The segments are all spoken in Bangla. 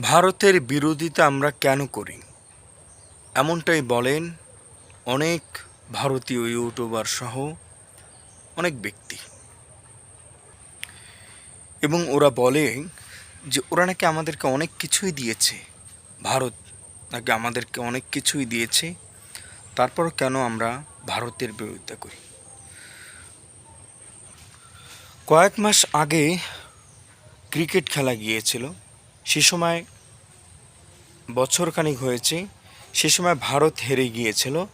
ভারতের বিরোধিতা আমরা কেন করি? এমনটাই বলেন অনেক ভারতীয় ইউটিউবার সহ অনেক ব্যক্তি। এবং ওরা বলে যে ওরা নাকি আমাদেরকে অনেক কিছুই দিয়েছে। ভারত নাকি আমাদেরকে অনেক কিছুই দিয়েছে। তারপর কেন আমরা ভারতের বিরোধিতা করি? কয়েক মাস আগে ক্রিকেট খেলা গিয়েছিল। সে সময় বছরখানিক হয়েছে, সে সময় ভারত হেরে গিয়েছিল,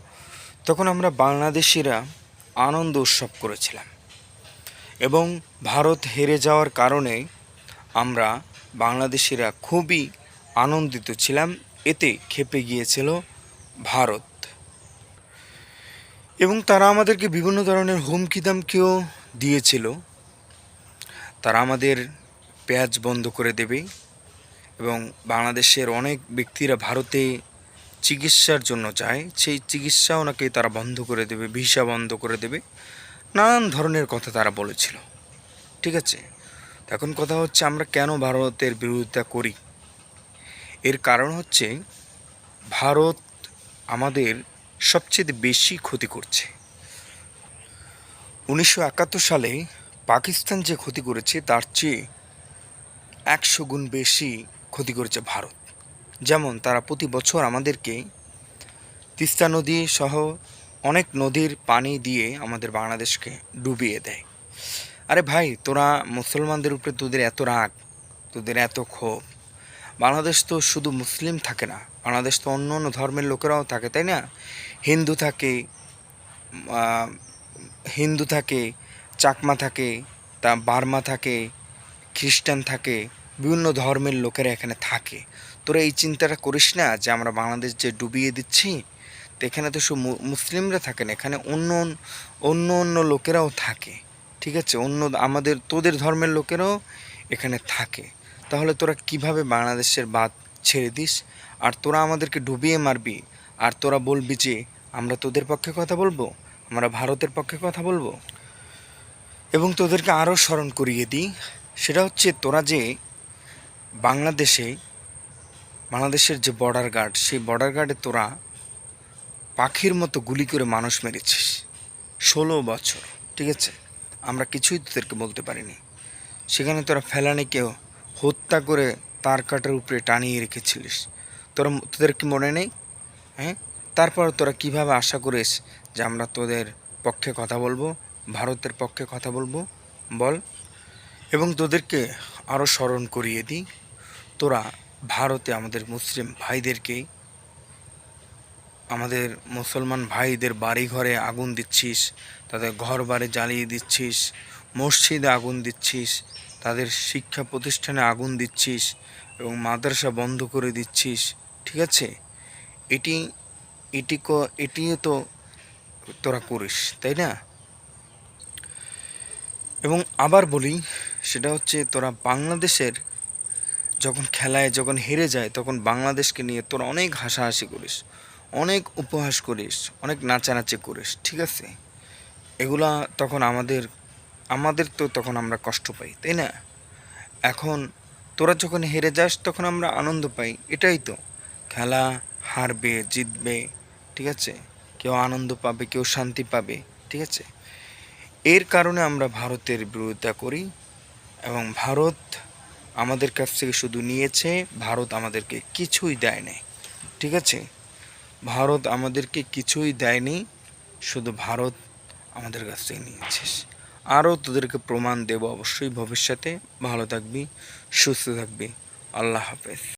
তখন আমরা বাংলাদেশিরা আনন্দ উৎসব করেছিলাম। এবং ভারত হেরে যাওয়ার কারণে আমরা বাংলাদেশিরা খুবই আনন্দিত ছিলাম, এতে খেপে গিয়েছিল ভারত। এবং তারা আমাদেরকে বিভিন্ন ধরনের হুমকি দামকেও দিয়েছিল। তারা আমাদের পেঁয়াজ বন্ধ করে দেবে এবং বাংলাদেশের অনেক ব্যক্তিরা ভারতে চিকিৎসার জন্য যায়, সেই চিকিৎসাও নাকি তারা বন্ধ করে দেবে, ভিসা বন্ধ করে দেবে। নানান ধরনের কথা তারা বলেছিল। ঠিক আছে? এখন কথা হচ্ছে আমরা কেন ভারতের বিরোধিতা করি? এর কারণ হচ্ছে ভারত আমাদের সবচেয়ে বেশি ক্ষতি করছে। উনিশশো একাত্তর সালে পাকিস্তান যে ক্ষতি করেছে, তার চেয়ে একশো গুণ বেশি ক্ষতি করেছে ভারত। যেমন, তারা প্রতি বছর আমাদেরকে তিস্তা নদী সহ অনেক নদীর পানি দিয়ে আমাদের বাংলাদেশকে ডুবিয়ে দেয়। আরে ভাই, তোরা মুসলমানদের উপরে তোদের এত রাগ, তোদের এত ক্ষোভ। বাংলাদেশ তো শুধু মুসলিম থাকে না, বাংলাদেশ তো অন্য অন্য ধর্মের লোকেরাও থাকে, তাই না? হিন্দু থাকে হিন্দু থাকে, চাকমা থাকে, তা বার্মা থাকে, খ্রিস্টান থাকে বিভিন্ন ধর্মের লোকেরা এখানে থাকে। তোরা এই চিন্তাটা করিস না যে আমরা বাংলাদেশ যে ডুবিয়ে দিচ্ছি, তো এখানে তো শুধু মুসলিমরা থাকেন, এখানে অন্য অন্য অন্য লোকেরাও থাকে, ঠিক আছে? অন্য আমাদের, তোদের ধর্মের লোকেরাও এখানে থাকে। তাহলে তোরা কীভাবে বাংলাদেশের বাদ ছেড়ে দিস? আর তোরা আমাদেরকে ডুবিয়ে মারবি? আর তোরা বলবি যে, আমরা তোদের পক্ষে কথা বলব? আমরা ভারতের পক্ষে কথা বলব? এবং তোদেরকে আরও স্মরণ করিয়ে দিই, সেটা হচ্ছে তোরা যে বাংলাদেশে বাংলাদেশের যে বর্ডার গার্ড সেই বর্ডার গার্ডে তোরা পাখির মতো গুলি করে মানুষ মেরেছিস। ষোলো বছর, ঠিক আছে? আমরা কিছুই তোদেরকে বলতে পারিনি। সেখানে তোরা ফেলানিকে হত্যা করে তার কাটার উপরে টানিয়ে রেখেছিলিস। তোরা তোদের কি মনে নেই? হ্যাঁ? তারপর তোরা কীভাবে আশা করিস যে আমরা তোদের পক্ষে কথা বলব, ভারতের পক্ষে কথা বলব? বল। এবং তোদেরকে আরও স্মরণ করিয়ে দিই। তোরা ভারতে আমাদের মুসলিম ভাইদেরকে, আমাদের মুসলমান ভাইদের বাড়ি ঘরে আগুন দিচ্ছিস, তাদের ঘর বাড়ি জ্বালিয়ে দিচ্ছিস, মসজিদে আগুন দিচ্ছিস, তাদের শিক্ষা প্রতিষ্ঠানে আগুন দিচ্ছিস এবং মাদ্রাসা বন্ধ করে দিচ্ছিস, ঠিক আছে? এটি এটি ক, এটিও তো তোরা করিস, তাই না? এবং আবার বলি সেটা হচ্ছে তোরা বাংলাদেশের যখন খেলায়, যখন হেরে যায়, তখন বাংলাদেশকে নিয়ে তোরা অনেক হাসাহাসি করিস, অনেক উপহাস করিস, অনেক নাচানাচি করিস, ঠিক আছে? এগুলা তখন আমাদের আমাদের তো তখন আমরা কষ্ট পাই, তাই না? এখন তোরা যখন হেরে যাস, তখন আমরা আনন্দ পাই, এটাই তো। খেলা হারবে, জিতবে, ঠিক আছে? কেউ আনন্দ পাবে, কেউ শান্তি পাবে, ঠিক আছে? এর কারণে আমরা ভারতের বিরোধিতা করি এবং ভারত আমাদের কাছ থেকে শুধু নিয়েছে, ভারত আমাদেরকে কিছুই দেয়নি। ঠিক আছে? ভারত আমাদেরকে কিছুই দেয়নি, শুধু ভারত আমাদের কাছ থেকে নিয়েছে। আরও তোদেরকে প্রমাণ দেব অবশ্যই ভবিষ্যতে। ভালো থাকবি, সুস্থ থাকবি। আল্লাহ হাফেজ।